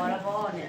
อแล้วพ่อเนี่ย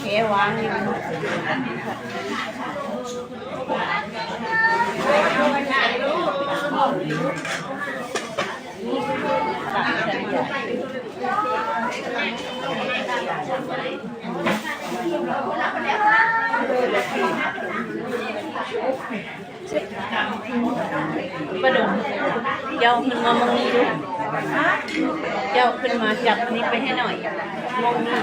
เควางอยู่ประดมเจ้าขึ้นมามองนี้ดู เจ้าขึ้นมาจับนี้ไปให้หน่อย มองนี่เ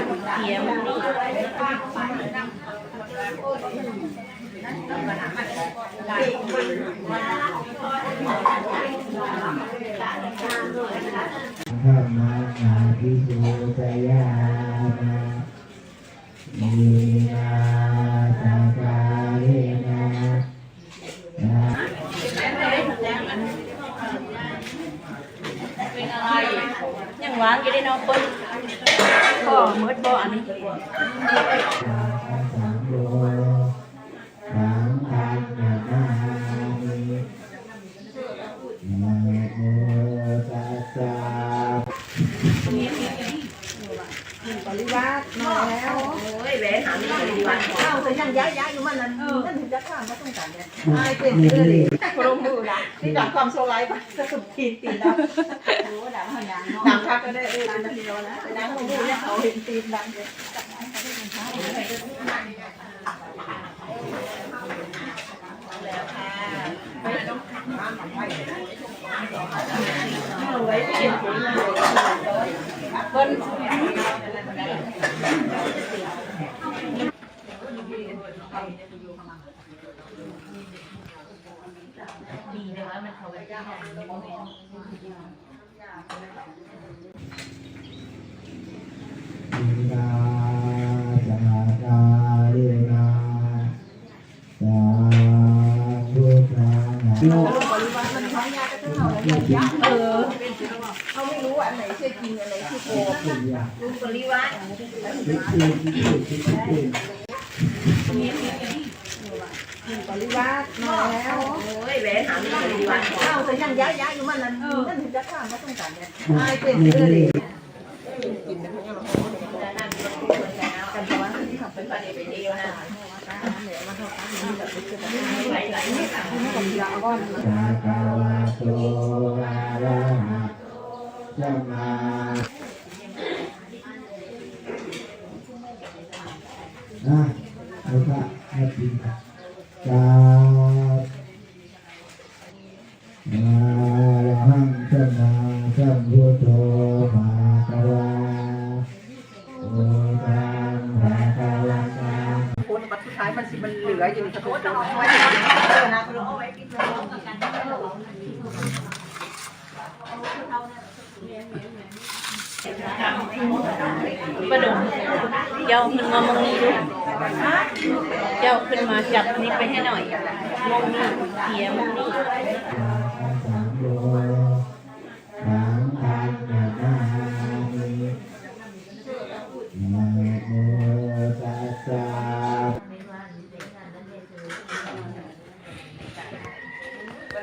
บ่เมองนี่ธร การเนี่ยนเลยโปรมือละที่ดังความโซไลฟ์จะสุดทีนตีนดังโอ้ดังหันยังดังพักก็ได้เออดังเดียวนะดังมือเนี่ยเขาเห็นตีนดังเลยเพิ่นอินาสกาเลนะสาธุสังฆโนปริวัติมันท้องยาก็ต้องเอาอะไรยาเออ เขาไม่รู้อันไหนใช่จริงอันไหนที่โกงลุงปริวัติ ปริวัติมาแล้ว โอ้ยแหวนหามีดีวันเอ้าแต่ยังย้ายย้ายอยู่มันนั่นนั่นถึงจะข้ามมาต้องการเนี่ยไอ้เป็นเลยกินไปทั้งนั้นกันเพราะว่าที่ทำเป็นประเด็นไปเดียวนะสากาวะโตอะระหะสัมมา สิมันเออยู่ในกระตุ้นไว้เออนเอาไว้กินประดมเจ้าขึ้นมามองนี้ดูเจ้าขึ้นมาจับอันนี้ไปให้หน่อย มองนี้เขียมองนี้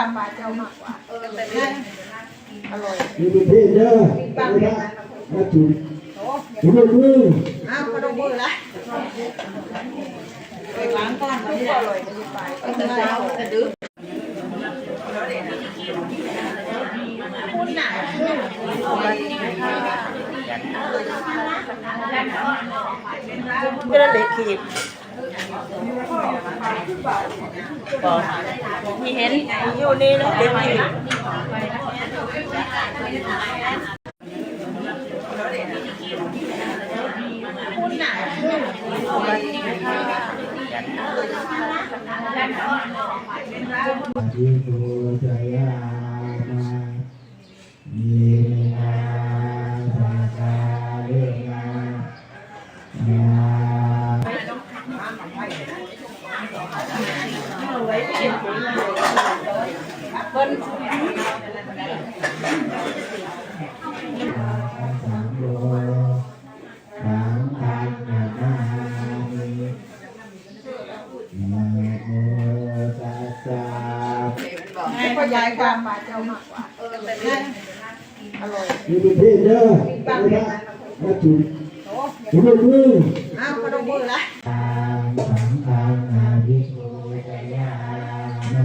พ่อยายความมาเจ้ามากกว่า เออแต่เนี่ยอร่อยมีประเภทเด้อนะมาจุดโอ้จุดมืออ้าวก็ต้องมือละไปล้างก้อนมันก็อร่อยมันจะไปไปแต่เช้าแต่ดึกคุณหนาก็เลยขีดบอก มีเห็นอยู่นี่แล้วเด็กขีดอคุณหนาธิภูชยามา ยายความมาเจ้ามากกว่าเออแต่เนี่ยอร่อยมีประเภทเด้อนะมาจุดโอ้จุดมืออ้าวก็ต้องมือละทางสังฆานาธิภูชยามา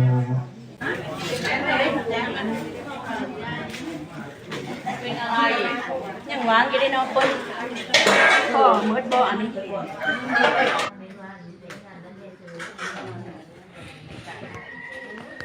ยังวางอยู่ได้เนาะเพิ่นพ่อหมดบ่อันนี้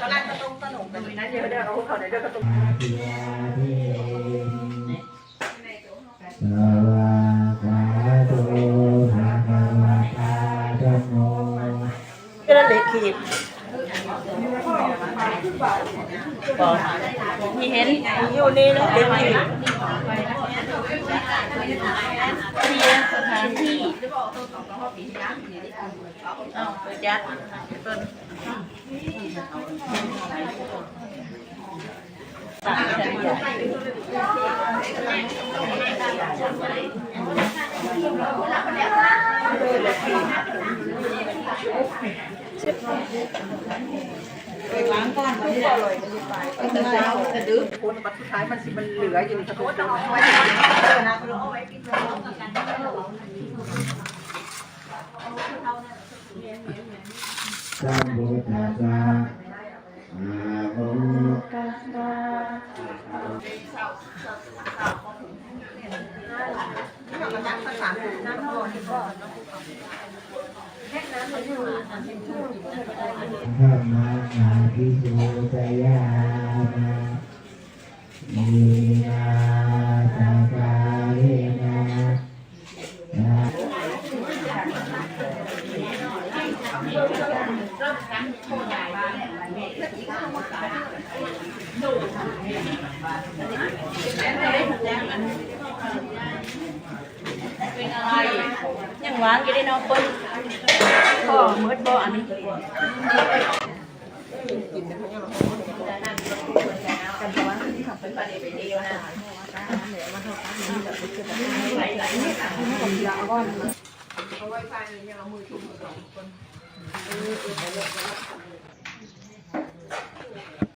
ตอนแรกก็ต้องสนุกกันนะเดี๋ยวเดี๋ยวเอาเขาเดี๋ยวเดี๋ยวก็ต้องอาทิยาเทสวากาโตภะคะวะตาธัมโมก็เลยขีดบอกมีเห็นอยู่นี่แล้วเด็กขีด แต่เช้าแต่ดึกคนปัจจุบันมันสิมันเหลืออยู่ในกระปุกต้องเอาไว้เออนะเอาไว้กิน สัมพุทธัสสะนะโมตัสสะที่เรากระยักภาษาน้ำร้อนก็ธรรมานาทิสุตยามามีนา ยังวางอยู่ได้เนาะเพิ่นพ่อหมดบ่อันนี้ เ เอาไว้ไฟเนี่ยเอามือชุบมือสองคน